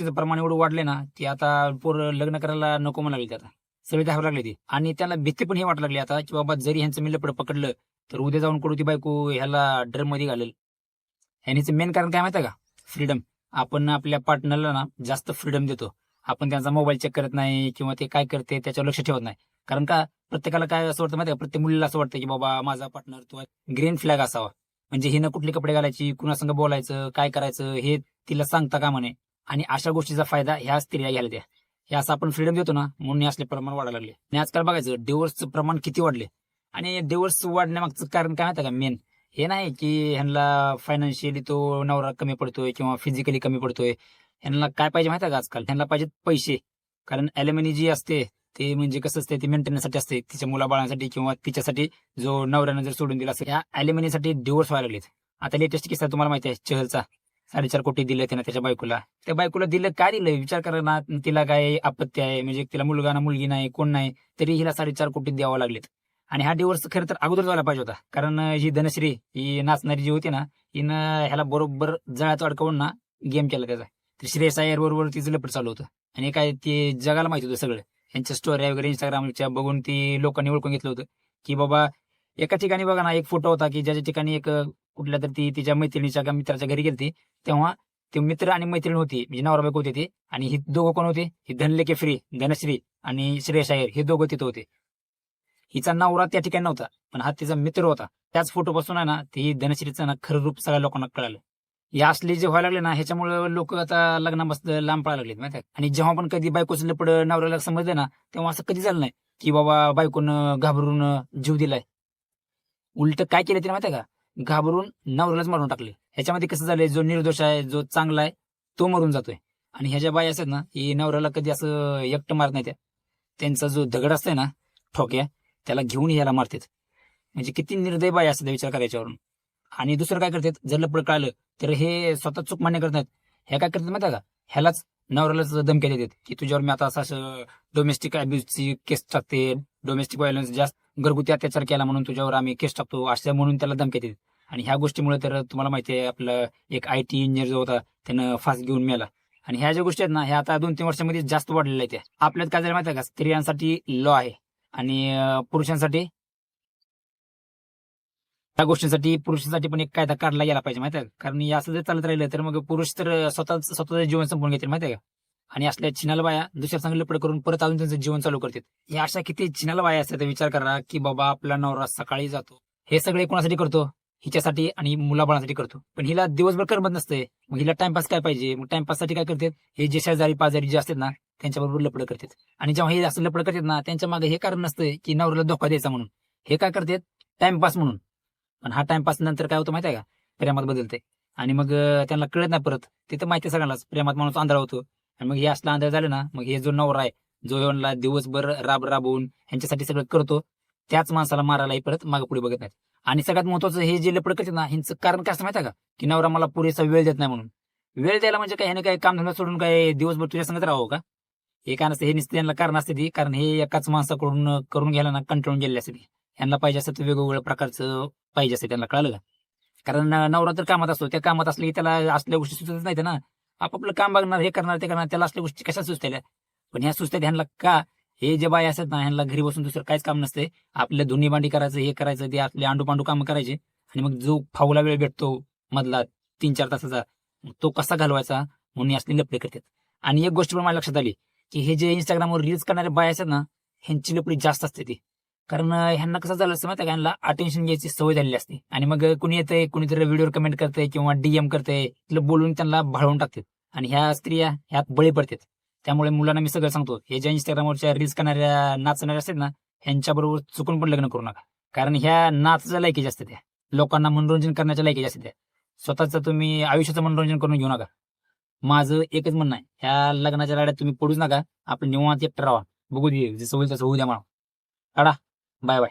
तिचं प्रमाण एवढं वाढले ना की आता पोर लग्न करायला नको म्हणा लागली आता सगळे धाव लागले ती. आणि त्यांना भीती पण हे वाटू लागली आता की बाबा जरी ह्यांचं मी लपड पकडलं तर उद्या जाऊन कडू ती बायको ह्याला ड्रममध्ये घालेल. ह्यानीचं मेन कारण काय माहिती आहे का? फ्रीडम आपण आपल्या पार्टनरला ना जास्त फ्रीडम देतो. आपण त्यांचा मोबाईल चेक करत नाही किंवा ते काय करते त्याच्यावर लक्ष ठेवत नाही. कारण का? प्रत्येकाला काय असं वाटतं माहिती का? प्रत्येक मुलीला असं वाटतं की बाबा माझा पार्टनर तो ग्रीन फ्लॅग असावा. म्हणजे हिनं कुठले कपडे घालायची कुणासंग बोलायचं काय करायचं हे तिला सांगता का म्हणे आणि अशा गोष्टीचा फायदा ह्या स्त्रिया घ्यायला द्या. हे असं आपण फ्रीडम देतो ना म्हणून हे असले प्रमाण वाढायला लागले. आणि आजकाल बघायचं डिवोर्सचं प्रमाण किती वाढले? आणि डिवोर्स वाढण्यामागचं कारण काय माहिती का मेन हे नाही की ह्यांना फायनान्शियली तो नवरा कमी पडतोय किंवा फिजिकली कमी पडतोय. ह्यांना काय पाहिजे माहिती आहे का आजकाल? ह्यांना पाहिजेत पैसे. कारण अॅल्युमिनी जी असते ते म्हणजे कसं असते ती मेंटेनन्ससाठी असते. तिच्या मुलाबाळांसाठी किंवा तिच्यासाठी जो नवऱ्यानं जर सोडून दिला असेल ह्या अॅल्युमिनीसाठी डिवोर्स व्हायला लागलेत. आता लेटेस्ट किस्सा तुम्हाला माहिती आहे चहलचा. साडेचार कोटी दिले त्यानं त्याच्या बायकोला. त्या बायकोला दिलं काय दिलं? विचार करा ना तिला काय आपत्ती आहे? म्हणजे तिला मुलगा ना मुलगी नाही कोण नाही तरी हिला साडेचार कोटी द्यावं लागलेत. आणि हा डिवोर्स खरं तर अगोदर झाला पाहिजे होता. कारण ही धनश्री ही नाचणारी जी होती ना हिनं ह्याला बरोबर जळात अडकवून ना गेम केला त्याचा. तर श्रेयस अय्यर बरोबर तिचं लपट चालू होतं. आणि काय ते जगाला माहिती होतं सगळं. यांच्या स्टोऱ्या वगैरे इंस्टाग्रामच्या बघून ती लोकांनी ओळखून घेतलं होतं. की बाबा एका ठिकाणी बघा ना एक फोटो होता की ज्याच्या ठिकाणी एक कुठल्या तर ती तिच्या मैत्रिणीच्या का मित्राच्या घरी गेलती तेव्हा ते मित्र आणि मैत्रीण होती म्हणजे नवरा बायको होते ते आणि ही दोघं कोण होते? ही धनलेके फ्री धनश्री आणि श्रेयस अय्यर हे दोघं तिथं होते. हिचा नवरा त्या ठिकाणी नव्हता पण हा तिचा मित्र होता. त्याच फोटो पासून आहे ना ती धनश्रीचं ना खरं रूप सगळ्या लोकांना कळालं. या असले जे व्हायला लागले ना ह्याच्यामुळे लोक आता लग्नापासून लांब पळायला लागलेत माहिती आहे आणि जेव्हा पण कधी बायकोचं लपड नवऱ्याला समजलं ना तेव्हा असं कधी झालं नाही की बाबा बायकोनं घाबरून जीव दिलाय. उलट काय केलं तिने माहिती का? घाबरून नवऱ्यालाच मारून टाकले. ह्याच्यामध्ये कसं झालंय जो निर्दोष आहे जो चांगला आहे तो मरून जातोय. आणि ह्या ज्या बाई असतात ना ही नवऱ्याला कधी असं एकटं मारत नाही त्या. त्यांचा जो दगड असतोय ना ठोक्या त्याला घेऊन याला मारतात. म्हणजे किती निर्दय बाई असतात विचार करायच्यावरून आणि दुसरं काय करतात जर लपड कळालं तर हे स्वतः चूक मान्य करत नाहीत ह्या काय करतात माहिती आहे का? ह्यालाच नवऱ्यालाच धमक्या देतात की तुझ्यावर मी आता असं असं डोमेस्टिक अब्युजची केस टाकते डोमेस्टिक व्हायलन्स जास्त घरगुती अत्याचार केला म्हणून तुझ्यावर आम्ही केस टाकतो असं म्हणून त्याला धमक्या देत आणि ह्या गोष्टीमुळे तर तुम्हाला माहिती आहे आपलं एक आय टी इंजिनियर जो होता त्यानं फास घेऊन मेला. आणि ह्या ज्या गोष्टी आहेत ना ह्या आता दोन तीन वर्षामध्ये जास्त वाढलेल्या आहेत आपल्यात काय झालं माहिती आहे का? स्त्रियांसाठी लॉ आहे आणि पुरुषांसाठी त्या गोष्टींसाठी पुरुषांसाठी पण एक कायदा काढला गेला पाहिजे माहिती आहे कारण हे असं जर चालत राहिलं तर मग पुरुष तर स्वतः स्वतःचं जीवन संपून घेतील माहिती आहे का? आणि असल्या चिनाला बाया दुसऱ्या चांगलं लपड करून परत अजून त्यांचं जीवन चालू करतात. या अशा किती चिनाला बाया असतात विचार करा की बाबा आपला नवरा सकाळी जातो. हे सगळे कोणासाठी करतो? हिच्यासाठी आणि मुलाबाळासाठी करतो. पण हिला दिवसभर करमत नसते. मग हिला टाइमपास काय पाहिजे? मग टाइमपाससाठी काय करतात? हे जे शेजारी पाजारी जे असतात ना त्यांच्याबरोबर लपड करतात. आणि जेव्हा हे असं लपड करतात ना त्यांच्या मागे हे कारण नसतं की नवऱ्याला धोका द्यायचा म्हणून. हे काय करतात? टाइमपास म्हणून. पण हा टाइमपास नंतर काय होतं माहिती आहे का? प्रेमात बदलते. आणि मग त्यांना कळत नाही परत. तिथं माहिती सगळ्यांनाच. प्रेमात माणूस आंधळा होतो. आणि मग हे असला आंधळ झालं ना मग हे जो नवरा आहे जो ह्यांना दिवसभर राब राबवून ह्यांच्यासाठी सगळं करतो त्याच माणसाला मारायलाही परत मागे पुढे बघत नाहीत. आणि सगळ्यात महत्वाचं हे जे लपड करते ना ह्यांचं कारण काय असं माहिती आहे का? की नवरा मला पुरेसा वेळ देत नाही म्हणून. वेळ द्यायला म्हणजे काय? ह्याने काय काम धंदा सोडून काय दिवसभर तुझ्या संगत राहावं का? हे काय नसतं हे नुसतं त्यांना कारण असते ती कारण हे एकाच माणसाकडून करून घ्यायला ना कंटाळून गेले असते यांना पाहिजे असतं तर वेगवेगळ्या प्रकारचं पाहिजे असते त्यांना कळलं का? कारण नवरा तर कामात असतो त्या कामात असले की त्याला असल्या गोष्टी सुचत नाही ना. आपापलं काम बघणार हे करणार ते करणार त्याला असल्या गोष्टी कशा सुचतेल्या? पण ह्या सुचत्या ह्यांना का? हे जे बाय असतात ना ह्यांना घरी बसून दुसरं काहीच काम नसते आपल्या धुनी भांडी करायचं हे करायचं ते आपले आंडू पांडू काम करायचे. आणि मग जो फावला वेळ भेटतो मधला तीन चार तासाचा तो कसा घालवायचा? म्हणून असले लपडे करतात. आणि एक गोष्ट पण मला लक्षात आली की हे जे इंस्टाग्रामवर रील्स करणारे बाय असतात ना ह्यांची लपडी जास्त असते ती. कारण ह्यांना कसं झालं असतं माहिती का? ह्यांना अटेन्शन घ्यायची सवय झालेली असते. आणि मग कुणी येतंय कुणीतरी व्हिडिओवर कमेंट करतंय किंवा डीएम करतंय तिला बोलून त्यांना भाळवून टाकतात. आणि ह्या स्त्रिया ह्यात बळी पडतात. त्यामुळे मुलांना मी सगळं सांगतो हे ज्या इंस्टाग्रामवरच्या रील्स करणाऱ्या नाचणाऱ्या असतात ना ह्यांच्याबरोबर चुकून पण लग्न करू नका. कारण ह्या नाचाच्या लायकी जास्त त्या. लोकांना मनोरंजन करण्याच्या लायकी जास्त त्या. स्वतःचं तुम्ही आयुष्याचं मनोरंजन करून घेऊ नका. माझं एकच म्हणणं आहे ह्या लग्नाच्या लाड्यात तुम्ही पडूच नका. आपलं निवांत एकटं राहा. बघू दे जसं होईल तसं होऊ द्या मला टाटा बाय बाय